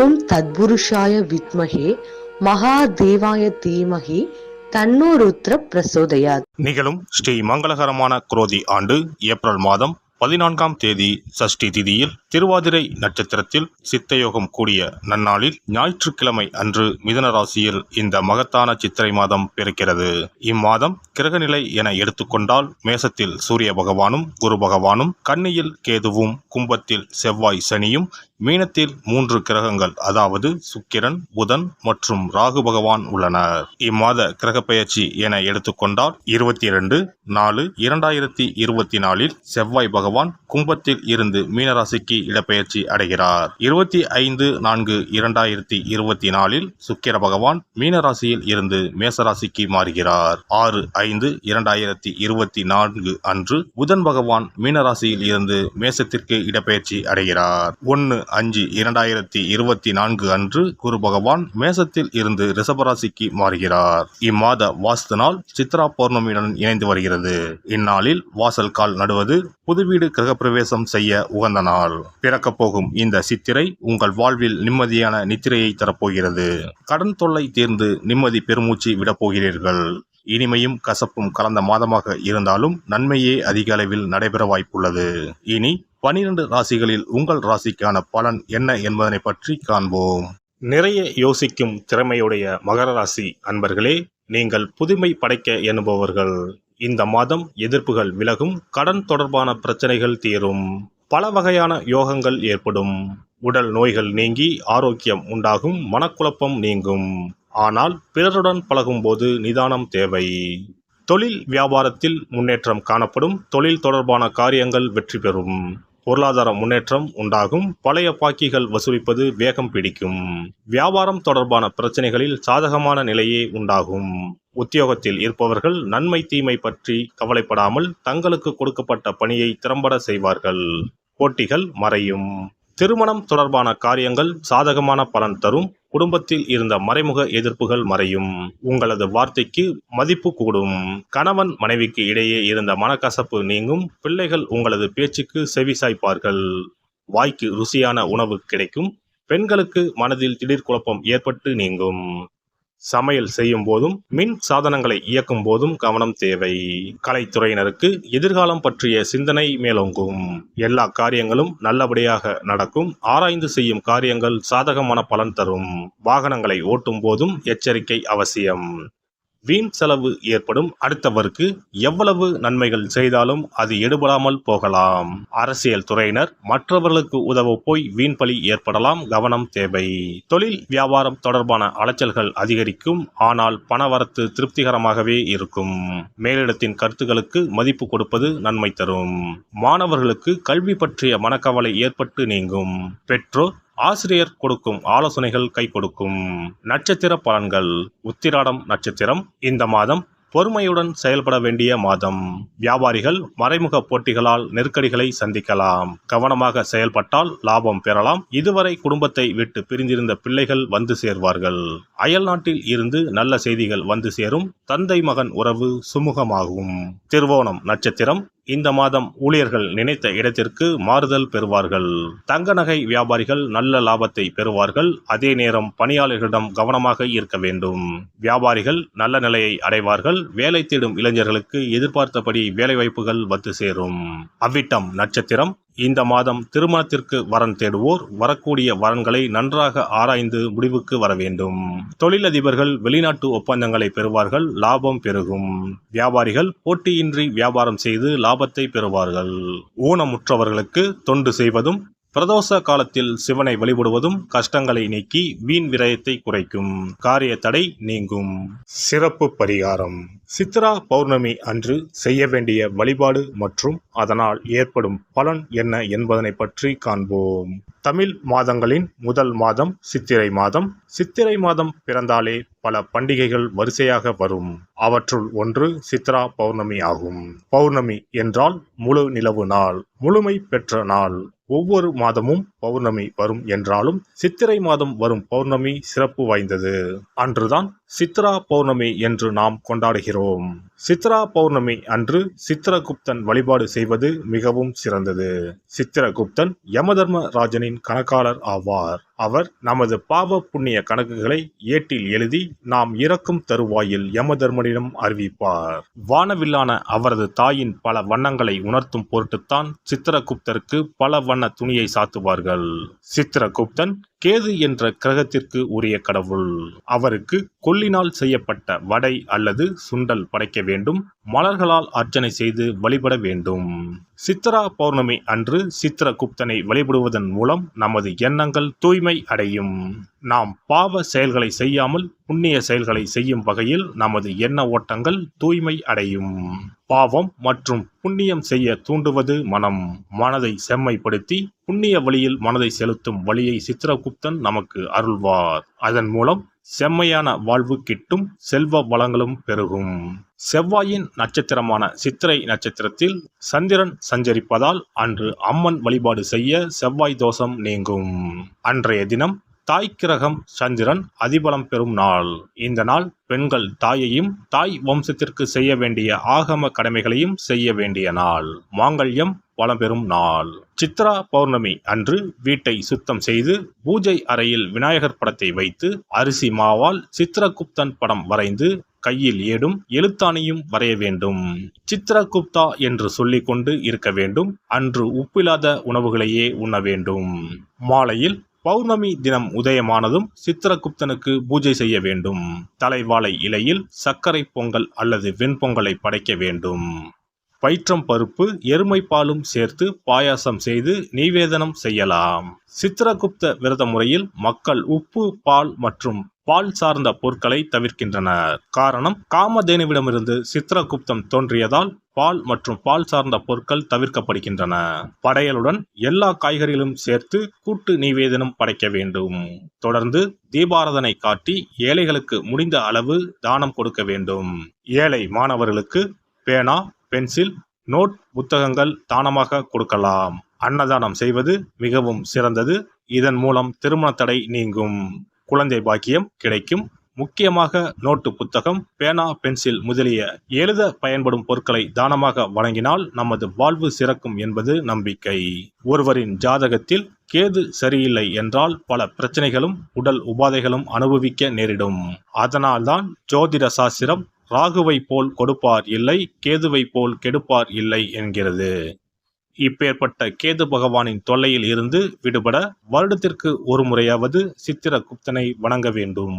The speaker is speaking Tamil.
ஓம் தத்புருஷாய வித்மகே மகாதேவாய தீமகி தன்னோருத்ர பிரசோதயாத். நிகழும் ஸ்ரீ மங்களகரமான குரோதி ஆண்டு ஏப்ரல் மாதம் பதினான்காம் தேதி சஷ்டி திதியில் திருவாதிரை நட்சத்திரத்தில் சித்தயோகம் கூடிய நன்னாளில் ஞாயிற்றுக்கிழமை அன்று மிதன ராசியில் இந்த மகத்தான சித்திரை மாதம் பிறக்கிறது. இம்மாதம் கிரகநிலை என எடுத்துக்கொண்டால் மேசத்தில் சூரிய பகவானும் குரு பகவானும் கன்னியில் கேதுவும் கும்பத்தில் செவ்வாய் சனியும் மீனத்தில் மூன்று கிரகங்கள் அதாவது சுக்கிரன் புதன் மற்றும் ராகு பகவான் உள்ளனர். இம்மாத கிரக பெயர்ச்சி என எடுத்துக்கொண்டால் இருபத்தி இரண்டு நாலு இரண்டாயிரத்தி இருபத்தி நாலில் செவ்வாய் பகவான் கும்பத்தில் இருந்து மீனராசிக்கு இடப்பெயர்ச்சி அடைகிறார். இருபத்தி ஐந்து நான்கு இரண்டாயிரத்தி இருபத்தி நாலில் சுக்கிர பகவான் மீனராசியில் இருந்து மேசராசிக்கு மாறுகிறார். ஆறு ஐந்து இரண்டாயிரத்தி இருபத்தி நான்கு அன்று புதன் பகவான் மீனராசியில் இருந்து மேசத்திற்கு இடப்பெயர்ச்சி அடைகிறார். ஒன்று அஞ்சு இரண்டாயிரத்தி இருபத்தி நான்கு அன்று குரு பகவான் மேசத்தில் இருந்து ரிஷபராசிக்கு மாறுகிறார். இம்மாத வாஸ்து நாள் சித்ரா பௌர்ணமியுடன் இணைந்து வருகிறது. இந்நாளில் வாசல் கால் நடுவது புது வீடு கிரகப்பிரவேசம் செய்ய உகந்த நாள். பிறக்கப் போகும் இந்த சித்திரை உங்கள் வாழ்வில் நிம்மதியான நித்திரையை தரப்போகிறது. கடன் தொல்லை தீர்ந்து நிம்மதி பெருமூச்சு விடப் போகிறீர்கள் இனிமையும் கசப்பும் கலந்த மாதமாக இருந்தாலும் நன்மையே அதிக அளவில் நடைபெற வாய்ப்புள்ளது. இனி பனிரெண்டு ராசிகளில் உங்கள் ராசிக்கான பலன் என்ன என்பதனை பற்றி காண்போம். நிறைய யோசிக்கும் திறமையுடைய மகர ராசி அன்பர்களே நீங்கள் புதுமை படைக்க எண்ணுபவர்கள். இந்த மாதம் எதிர்ப்புகள் விலகும் கடன் தொடர்பான பிரச்சனைகள் தீரும். பல வகையான யோகங்கள் ஏற்படும். உடல் நோய்கள் நீங்கி ஆரோக்கியம் உண்டாகும் மனக்குழப்பம் நீங்கும். ஆனால் பிறருடன் பழகும்போது நிதானம் தேவை. தொழில் வியாபாரத்தில் முன்னேற்றம் காணப்படும் தொழில் தொடர்பான காரியங்கள் வெற்றி பெறும். பொருளாதார முன்னேற்றம் உண்டாகும். பழைய பாக்கிகள் வசூலிப்பது வேகம் பிடிக்கும். வியாபாரம் தொடர்பான பிரச்சனைகளில் சாதகமான நிலையே உண்டாகும். உத்தியோகத்தில் இருப்பவர்கள் நன்மை தீமை பற்றி கவலைப்படாமல் தங்களுக்கு கொடுக்கப்பட்ட பணியை திறம்பட செய்வார்கள். போட்டிகள் மறையும். திருமணம் தொடர்பான காரியங்கள் சாதகமான பலன் தரும். குடும்பத்தில் இருந்த மறைமுக எதிர்ப்புகள் மறையும். உங்களது வார்த்தைக்கு மதிப்பு கூடும். கணவன் மனைவிக்கு இடையே இருந்த மனக்கசப்பு நீங்கும். பிள்ளைகள் உங்களது பேச்சுக்கு செவிசாய்ப்பார்கள் வாய்க்கு ருசியான உணவு கிடைக்கும். பெண்களுக்கு மனதில் திடீர் குழப்பம் ஏற்பட்டு நீங்கும். சமையல் செய்யும் போதும் மின் சாதனங்களை இயக்கும் போதும் கவனம் தேவை. கலைத்துறையினருக்கு எதிர்காலம் பற்றிய சிந்தனை மேலோங்கும். எல்லா காரியங்களும் நல்லபடியாக நடக்கும். ஆராய்ந்து செய்யும் காரியங்கள் சாதகமான பலன் தரும். வாகனங்களை ஓட்டும் போதும் எச்சரிக்கை அவசியம். வீண் செலவு ஏற்படும். அடுத்தவருக்கு எவ்வளவு நன்மைகள் செய்தாலும் அது எடுபடாமல் போகலாம். அரசியல் துறையினர் மற்றவர்களுக்கு உதவ போய் வீண் பலி ஏற்படலாம். கவனம் தேவை. தொழில் வியாபாரம் தொடர்பான அலைச்சல்கள் அதிகரிக்கும். ஆனால் பணவரத்து திருப்திகரமாகவே இருக்கும். மேலிடத்தின் கருத்துக்களுக்கு மதிப்பு கொடுப்பது நன்மை தரும். மாணவர்களுக்கு கல்வி பற்றிய மனக்கவலை ஏற்பட்டு நீங்கும். பெற்றோர் ஆசிரியர் கொடுக்கும் ஆலோசனைகள் கை கொடுக்கும் நட்சத்திர பலன்கள். உத்திராடம் நட்சத்திரம். இந்த மாதம் பொறுமையுடன் செயல்பட வேண்டிய மாதம். வியாபாரிகள் மறைமுக போட்டிகளால் நெருக்கடிகளை சந்திக்கலாம். கவனமாக செயல்பட்டால் லாபம் பெறலாம். இதுவரை குடும்பத்தை விட்டு பிரிந்திருந்த பிள்ளைகள் வந்து சேர்வார்கள். அயல் நாட்டில் இருந்து நல்ல செய்திகள் வந்து சேரும். தந்தை மகன் உறவு சுமூகமாகும். திருவோணம் நட்சத்திரம். இந்த மாதம் ஊழியர்கள் நினைத்த இடத்திற்கு மாறுதல் பெறுவார்கள். தங்க நகை வியாபாரிகள் நல்ல லாபத்தை பெறுவார்கள். அதே நேரம் பணியாளர்களிடம் கவனமாக இருக்க வேண்டும். வியாபாரிகள் நல்ல நிலையை அடைவார்கள். வேலை தேடும் இளைஞர்களுக்கு எதிர்பார்த்தபடி வேலைவாய்ப்புகள் வந்து சேரும். அவ்விட்டம் நட்சத்திரம் இந்த மாதம் திருமணத்திற்கு வரன் தேடுவோர் வரக்கூடிய வரன்களை நன்றாக ஆராய்ந்து முடிவுக்கு வர வேண்டும். தொழிலதிபர்கள் வெளிநாட்டு ஒப்பந்தங்களை பெறுவார்கள் லாபம் பெருகும். வியாபாரிகள் போட்டியின்றி வியாபாரம் செய்து லாபத்தை பெறுவார்கள். ஊனமுற்றவர்களுக்கு தொண்டு செய்வதும் பிரதோஷ காலத்தில் சிவனை வழிபடுவதும் கஷ்டங்களை நீக்கி வீண் விரயத்தை குறைக்கும். காரிய தடை நீங்கும். சிறப்பு பரிகாரம். சித்ரா பௌர்ணமி அன்று செய்ய வேண்டிய வழிபாடு மற்றும் அதனால் ஏற்படும் பலன் என்ன என்பதனை பற்றி காண்போம். தமிழ் மாதங்களின் முதல் மாதம் சித்திரை மாதம். சித்திரை மாதம் பிறந்தாலே பல பண்டிகைகள் வரிசையாக வரும். அவற்றுள் ஒன்று சித்ரா பௌர்ணமி ஆகும். பௌர்ணமி என்றால் முழு நிலவு நாள் முழுமை பெற்ற நாள். ஒவ்வொரு மாதமும் பௌர்ணமி வரும் என்றாலும் சித்திரை மாதம் வரும் பௌர்ணமி சிறப்பு வாய்ந்தது. அன்றுதான் சித்ரா பௌர்ணமி என்று நாம் கொண்டாடுகிறோம். ม சித்ரா பௌர்ணமி அன்று சித்திரகுப்தன் வழிபாடு செய்வது மிகவும் சிறந்தது. சித்திரகுப்தன் யமதர்ம ராஜனின் கணக்காளர் ஆவார். அவர் நமது பாவ புண்ணிய கணக்குகளை ஏட்டில் எழுதி நாம் இறக்கும் தருவாயில் யமதர்மனிடம் அறிவிப்பார். வானவில்லான அவரது தாயின் பல வண்ணங்களை உணர்த்தும் பொருட்டுத்தான் சித்திரகுப்தருக்கு பல வண்ண துணியை சாத்துவார்கள். சித்திரகுப்தன் கேது என்ற கிரகத்திற்கு உரிய கடவுள். அவருக்கு கொல்லினால் செய்யப்பட்ட வடை அல்லது சுண்டல் படைக்க வேண்டும் மலர்களால் அர்ச்சனை செய்து வழிபட வேண்டும். சித்ரா பௌர்ணமி அன்று சித்திரகுப்தனை வழிபடுவதன் மூலம் நமது எண்ணங்கள் தூய்மை அடையும். நாம் பாவ செயல்களை செய்யாமல் புண்ணிய செயல்களை செய்யும் வகையில் நமது எண்ண ஓட்டங்கள் தூய்மை அடையும். பாவம் மற்றும் புண்ணியம் செய்ய தூண்டுவது மனம். மனதை செம்மைப்படுத்தி புண்ணிய வழியில் மனதை செலுத்தும் வழியை சித்திரகுப்தன் நமக்கு அருள்வார். அதன் மூலம் செம்மையான வாழ்வு கிட்டும் செல்வ வளங்களும் பெருகும். செவ்வாயின் நட்சத்திரமான சித்திரை நட்சத்திரத்தில் சந்திரன் சஞ்சரிப்பதால் அன்று அம்மன் வழிபாடு செய்ய செவ்வாய் தோஷம் நீங்கும். அன்றைய தினம் தாய் கிரகம் சந்திரன் அதிபலம் பெறும் நாள். இந்த நாள் பெண்கள் தாயையும் தாய் வம்சத்திற்கு செய்ய வேண்டிய ஆகம கடமைகளையும் செய்ய வேண்டிய நாள். மாங்கல்யம் வளம் பெறும் நாள். சித்ரா பௌர்ணமி அன்று வீட்டை சுத்தம் செய்து பூஜை அறையில் விநாயகர் படத்தை வைத்து அரிசி மாவால் சித்ரகுப்தன் படம் வரைந்து கையில் ஏடும் எழுத்தாணியும் வரைய வேண்டும். சித்ரகுப்தா என்று சொல்லிக்கொண்டு இருக்க வேண்டும். அன்று உப்பில்லாத உணவுகளையே உண்ண வேண்டும். மாலையில் பௌர்ணமி தினம் உதயமானதும் சித்திரகுப்தனுக்கு பூஜை செய்ய வேண்டும். தலைவாழை இலையில் சர்க்கரை பொங்கல் அல்லது வெண்பொங்கலை படைக்க வேண்டும். பயிற்றம் பருப்பு எருமை பாலும் சேர்த்து பாயாசம் செய்து நிவேதனம் செய்யலாம். சித்திரகுப்த விரத முறையில் மக்கள் உப்பு பால் மற்றும் பால் சார்ந்த பொருட்களை தவிர்க்கின்றனர். காரணம் காமதேனுவிடமிருந்து சித்திரகுப்தம் தோன்றியதால் பால் மற்றும் பால் சார்ந்த பொருட்கள் தவிர்க்கப்படுகின்றன. படையலுடன் எல்லா காய்கறிகளும் சேர்த்து கூட்டு நிவேதனம் படைக்க வேண்டும். தொடர்ந்து தீபாரதனை காட்டி ஏழைகளுக்கு முடிந்த அளவு தானம் கொடுக்க வேண்டும். ஏழை மாணவர்களுக்கு பேனா பென்சில் நோட் புத்தகங்கள் தானமாக கொடுக்கலாம். அன்னதானம் செய்வது மிகவும் சிறந்தது. இதன் மூலம் திருமண தடை நீங்கும். குழந்தை பாக்கியம் கிடைக்கும். முக்கியமாக நோட்டு புத்தகம் பேனா பென்சில் முதலிய எழுத பயன்படும் பொருட்களை தானமாக வழங்கினால் நமது வாழ்வு சிறக்கும் என்பது நம்பிக்கை. ஒருவரின் ஜாதகத்தில் கேது சரியில்லை என்றால் பல பிரச்சனைகளும் உடல் உபாதைகளும் அனுபவிக்க நேரிடும். அதனால்தான் ஜோதிட சாஸ்திரம் ராகுவை போல் கொடுப்பார் இல்லை கேதுவை போல் கெடுப்பார் இல்லை என்கிறது. இப்பேற்பட்ட கேது பகவானின் தொல்லையில் இருந்து விடுபட வருடத்திற்கு ஒரு முறையாவது சித்திரகுப்தனை வணங்க வேண்டும்.